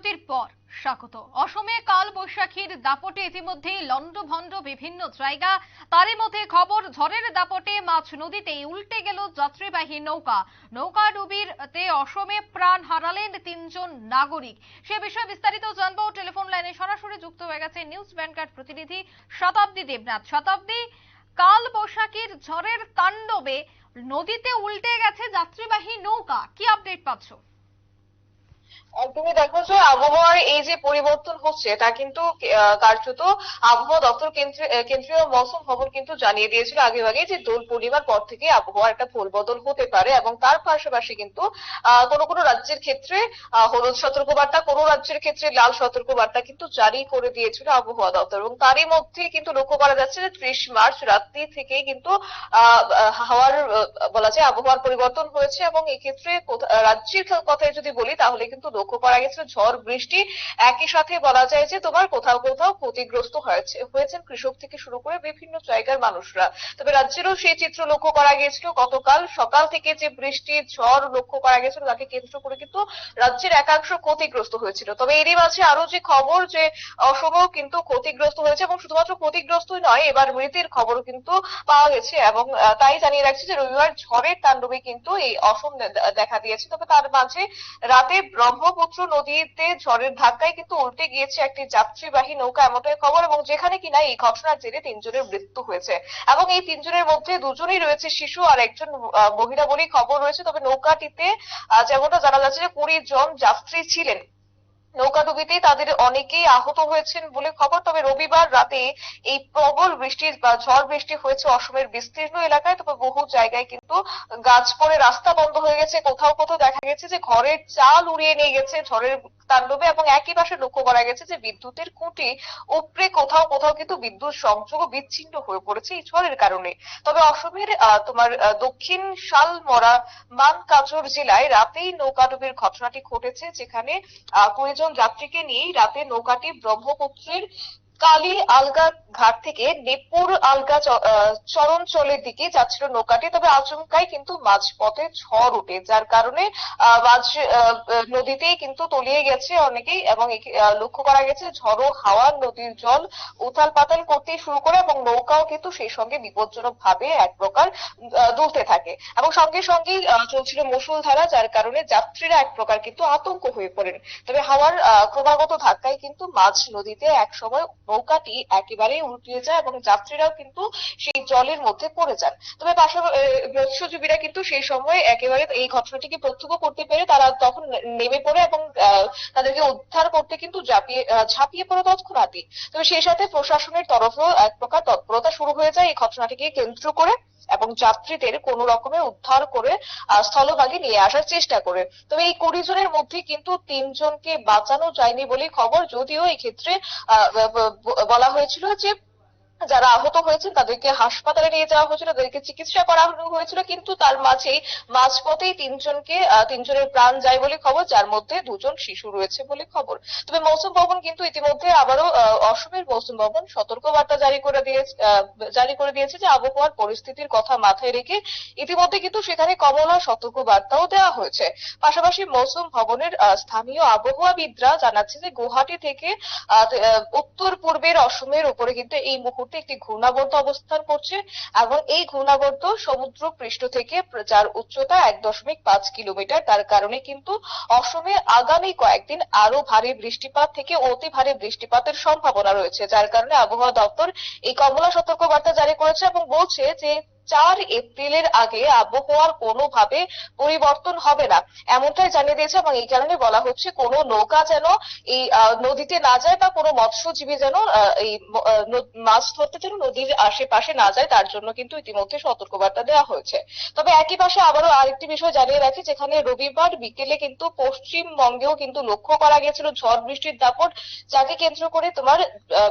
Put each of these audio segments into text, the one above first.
বিরতির পর স্বাগত। অসমে কাল বৈশাখীর দাপটে ইতিমধ্যেই লন্ডভন্ড বিভিন্ন জায়গা। তারই মধ্যে খবর, ঝড়ের দাপটে মাছ নদীতে উল্টে গেল যাত্রীবাহী নৌকা। নৌকা ডুবিরতে অসমে প্রাণ হারালেন তিনজন নাগরিক। সে বিষয়ে বিস্তারিত জানব। টেলিফোন লাইনে সরাসরি যুক্ত হয়ে গেছে নিউজ ব্যাংকার প্রতিনিধি শতাব্দী দেবনাথ। শতাব্দী, কাল বৈশাখীর ঝড়ের তাণ্ডবে নদীতে উল্টে গেছে যাত্রীবাহী নৌকা। কি আপডেট পাচ্ছ? তুমি দেখো যে আবহাওয়ার এই যে পরিবর্তন হচ্ছে, তা কিন্তু কার্যত আবহাওয়া দপ্তর কেন্দ্রীয় মৌসুম ভবন কিন্তু জানিয়ে দিয়েছিল আগে আগে যে দোল পূর্ণিমার পর থেকে আবহাওয়ার একটা পরিবর্তন হতে পারে এবং তার পাশাপাশি কিন্তু কোনো কোনো রাজ্যের ক্ষেত্রে হলুদ সতর্কবার্তা, কোনো রাজ্যের ক্ষেত্রে লাল সতর্কবার্তা কিন্তু জারি করে দিয়েছিল আবহাওয়া দপ্তর এবং তারই মধ্যে কিন্তু লক্ষ্য করা যাচ্ছে যে ত্রিশ মার্চ রাত্রি থেকে কিন্তু হাওয়ার বলা যায় আবহাওয়ার পরিবর্তন হয়েছে এবং এক্ষেত্রে রাজ্যের কথায় যদি বলি তাহলে কিন্তু লক্ষ্য করা গেছে, ঝড়, বৃষ্টি, একই সাথে বলা যায় যে তোমার কোথাও কোথাও ক্ষতিগ্রস্ত হয়েছে, হয়েছেন কৃষক থেকে শুরু করে বিভিন্ন জায়গার মানুষরা। তবে রাজ্যেরও সেই চিত্র লক্ষ্য করা গিয়েছিল গতকাল সকাল থেকে যে বৃষ্টি, ঝড় লক্ষ্য করা গেছিল, তাকে কেন্দ্র করে কিন্তু রাজ্যের একাংশ ক্ষতিগ্রস্ত হয়েছিল। তবে এরই মাঝে আরও যে খবর যে অসমও কিন্তু ক্ষতিগ্রস্ত হয়েছে এবং শুধুমাত্র ক্ষতিগ্রস্তই নয়, এবার মৃতের খবর কিন্তু পাওয়া গেছে এবং তাই জানিয়ে রাখছি যে রবিবার ঝড়ের তাণ্ডবে কিন্তু এই অসম দেখা দিয়েছে। তবে তার মাঝে রাতে ব্রহ্মপুত্র নদীতে ঝড়ের ধাক্কায় কিন্তু উল্টে গিয়েছে একটি যাত্রীবাহী নৌকা, এমনটাই খবর। এবং যেখানে কিনা এই ঘটনার জেরে তিনজনের মৃত্যু হয়েছে। এবং এই তিনজনের মধ্যে দুজনেই রয়েছে শিশু আর একজন মহিলা বলেই খবর রয়েছে। তবে নৌকাটিতে যেমনটা জানা যাচ্ছে যে কুড়ি জন যাত্রী ছিলেন। নৌকাডুবিতে তাদের অনেকেই আহত হয়েছেন বলে খবর। তবে রবিবার রাতে এই প্রবল বৃষ্টির বা ঝড় বৃষ্টি হয়েছে অসমের বিস্তীর্ণ এলাকায়। তবে বহু জায়গায় কিন্তু গাছ পড়ে রাস্তা বন্ধ হয়ে গেছে। কোথাও কোথাও দেখা গেছে যে ঘরের চাল উড়িয়ে নিয়ে গেছে ঝড়ের তাণ্ডবে এবং একই পাশে লক্ষ্য করা গেছে যে বিদ্যুতের খুঁটি উপরে কোথাও কোথাও কিন্তু বিদ্যুৎ সংযোগ বিচ্ছিন্ন হয়ে পড়েছে এই ঝড়ের কারণে। তবে অসমের তোমার দক্ষিণ শালমরা মানকাচর জেলায় রাতেই নৌকাডুবির ঘটনাটি ঘটেছে যেখানে আহ, জন যাত্রীকে নিয়েই রাতে নৌকাটি ব্রহ্মপুত্রের কালী আলগা ঘাট থেকে নেপুর আলগা চরণচলের দিকে যাচ্ছিল নৌকাটি, তবে আচমকাই কিন্তু মাঝপথে ঝড় উঠে যার কারণে মাঝ নদীতেই কিন্তু তলিয়ে গেছে অনেকেই এবং লক্ষ্য করা গেছে ঝড়ো হাওয়া, নদীর জল উথাল পাতাল করতে শুরু করে এবং নৌকাও কিন্তু সেই সঙ্গে বিপজ্জনক ভাবে এক প্রকার দুলতে থাকে এবং সঙ্গে সঙ্গে চলছিল মুষলধারা যার কারণে যাত্রীরা এক প্রকার কিন্তু আতঙ্ক হয়ে পড়েন। তবে হাওয়ার ক্রমাগত ধাক্কায় কিন্তু মাঝ নদীতে এক সময় নৌকাটি একেবারেই উল্টিয়ে যায় এবং যাত্রীরাও কিন্তু সেই জলের মধ্যে পড়ে যান। তবে মৎস্যজীবীরা কিন্তু সেই সময় একেবারে এই ঘটনাটিকে প্রত্যক্ষ করতে পেরে তারা তখন নেমে পড়ে এবং তাদেরকে উদ্ধার করতে কিন্তু ঝাঁপিয়ে ঝাঁপিয়ে পড়ে তৎক্ষণাৎই। তবে সেই সাথে প্রশাসনের তরফেও এক প্রকার তৎপরতা শুরু হয়ে যায় এই ঘটনাটিকে কেন্দ্র করে। এবং যাত্রীদের কোনো রকমে উদ্ধার করে স্থলভাগে নিয়ে আসার চেষ্টা করে। তবে এই কুড়ি জনের মধ্যে কিন্তু তিনজনকে বাঁচানো যায়নি বলে খবর। যদিও এক্ষেত্রে বলা হয়েছিল যে যারা আহত হয়েছেন তাদেরকে হাসপাতালে নিয়ে যাওয়া হয়েছিল, তাদেরকে চিকিৎসা করা হয়েছিল, কিন্তু তার মাঝেই মাঝপথেই তিনজনকে তিনজনের প্রাণ যায় বলে খবর, যার মধ্যে দুজন শিশু রয়েছে বলে খবর। তবে মৌসুম ভবন কিন্তু ইতিমধ্যে আবারও অসমের মৌসুম ভবন সতর্কবার্তা জারি করে দিয়েছে জারি করে দিয়েছে যে আবহাওয়ার পরিস্থিতির কথা মাথায় রেখে ইতিমধ্যে কিন্তু সেখানে কমলা সতর্কবার্তাও দেওয়া হয়েছে। পাশাপাশি মৌসুম ভবনের স্থানীয় আবহাওয়াবিদরা জানাচ্ছে যে গুয়াহাটি থেকে উত্তর পূর্বের অসমের উপরে কিন্তু এই মুহূর্তে একটি ঘূর্ণাবর্ত অবস্থান করছে এবং এই ঘূর্ণাবর্ত সমুদ্র পৃষ্ঠ থেকে যার উচ্চতা এক দশমিক পাঁচ কিলোমিটার, তার কারণে কিন্তু অসমে আগামী কয়েকদিন আরও ভারী বৃষ্টিপাত থেকে অতি ভারী বৃষ্টিপাতের সম্ভাবনা রয়েছে, যার কারণে আবহাওয়া দপ্তর এই কমলা সতর্ক বার্তা জারি করেছে এবং বলছে যে চার এপ্রিলের আগে আবহাওয়ার কোনোভাবে পরিবর্তন হবে না। এমনটাই জানিয়ে দিয়েছে এবং এই কারণে বলা হচ্ছে কোনো নৌকা যেন এই নদীতে না যায় বা কোনো মৎস্যজীবী যেন এই মাছ ধরতে যেন নদীর আশেপাশে না যায়, তার জন্য কিন্তু ইতিমধ্যে সতর্কবার্তা দেওয়া হয়েছে। তবে একই পাশে আবারও আরেকটি বিষয় জানিয়ে রাখি, যেখানে রবিবার বিকেলে কিন্তু পশ্চিমবঙ্গেও কিন্তু লক্ষ্য করা গেছিল ঝড় বৃষ্টির দাপট, যাকে কেন্দ্র করে তোমার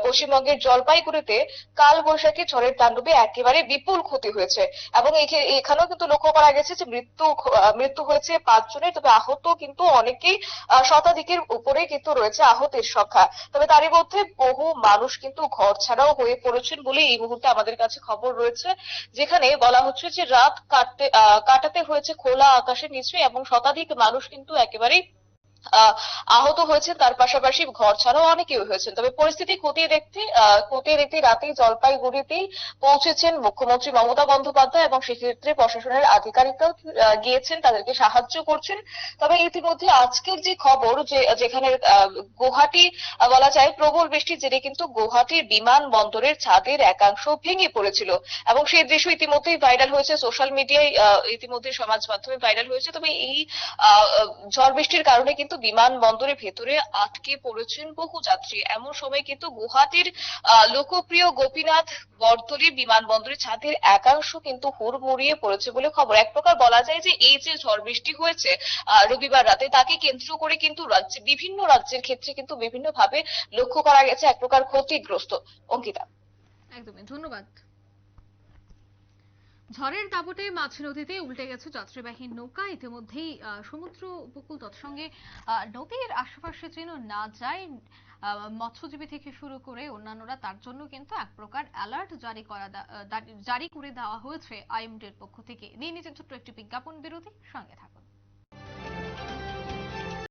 পশ্চিমবঙ্গের জলপাইগুড়িতে কাল বৈশাখী ঝড়ের তাণ্ডবে একেবারে বিপুল ক্ষতি হয়েছে। এবং এখানেও কিন্তু লক্ষ্য করা গেছে যে মৃত্যু মৃত্যু হয়েছে পাঁচজনের, তবে আহত কিন্তু অনেকেই শতাধিকের উপরে কিন্তু রয়েছে আহতের সংখ্যা। তবে তারই মধ্যে বহু মানুষ কিন্তু ঘর ছাড়াও হয়ে পড়েছেন বলে এই মুহূর্তে আমাদের কাছে খবর রয়েছে, যেখানে বলা হচ্ছে যে রাত কাটতে কাটাতে হয়েছে খোলা আকাশের নিচে এবং শতাধিক মানুষ কিন্তু একেবারেই আহত হয়েছেন তার পাশাপাশি ঘর ছাড়াও অনেকেই হয়েছেন। তবে পরিস্থিতি খতিয়ে দেখতে খতিয়ে দেখতে রাতেই জলপাইগুড়িতেই পৌঁছেছেন মুখ্যমন্ত্রী মমতা বন্দ্যোপাধ্যায় এবং সেক্ষেত্রে প্রশাসনের আধিকারিকরাও গিয়েছেন তাদেরকে সাহায্য করছেন। তবে ইতিমধ্যে আজকের যে খবর যে যেখানে আহ, গুয়াহাটি বলা যায় প্রবল বৃষ্টি জেরে কিন্তু গুয়াহাটির বিমান বন্দরের ছাদের একাংশ ভেঙে পড়েছিল এবং সেই দৃশ্য ইতিমধ্যেই ভাইরাল হয়েছে। সোশ্যাল মিডিয়ায় ইতিমধ্যে সমাজ মাধ্যমে ভাইরাল হয়েছে। তবে এই ঝড় বৃষ্টির কারণে কিন্তু বিমানবন্দরের ভেতরে আটকে পড়েছেন বহু যাত্রী। এমন সময় কিন্তু গুয়াহাটির লোকপ্রিয় গোপীনাথ বরদলি বিমানবন্দরের ছাদের একাংশ কিন্তু হুড়মুড়িয়ে পড়েছে বলে খবর। এক প্রকার বলা যায় যে এই যে ঝড় বৃষ্টি হয়েছে রবিবার রাতে, তাকে কেন্দ্র করে কিন্তু রাজ্যে, বিভিন্ন রাজ্যের ক্ষেত্রে কিন্তু বিভিন্ন ভাবে লক্ষ্য করা গেছে। এক প্রকার ক্ষতিগ্রস্ত। অঙ্কিতা। একদমই। ধন্যবাদ। ঝড়ের দাপটে মাছ নদীতে উল্টে গেছে যাত্রীবাহী নৌকা। ইতিমধ্যেই সমুদ্র উপকূল তৎসঙ্গে নদীর আশেপাশে যেন না যায় মৎস্যজীবী থেকে শুরু করে অন্যান্যরা তার জন্য কিন্তু এক প্রকার অ্যালার্ট জারি করা জারি করে দেওয়া হয়েছে আইএমডির পক্ষ থেকে। নিয়ে নিচ্ছে ছোট্ট একটি বিজ্ঞাপন বিরতি, সঙ্গে থাকুন।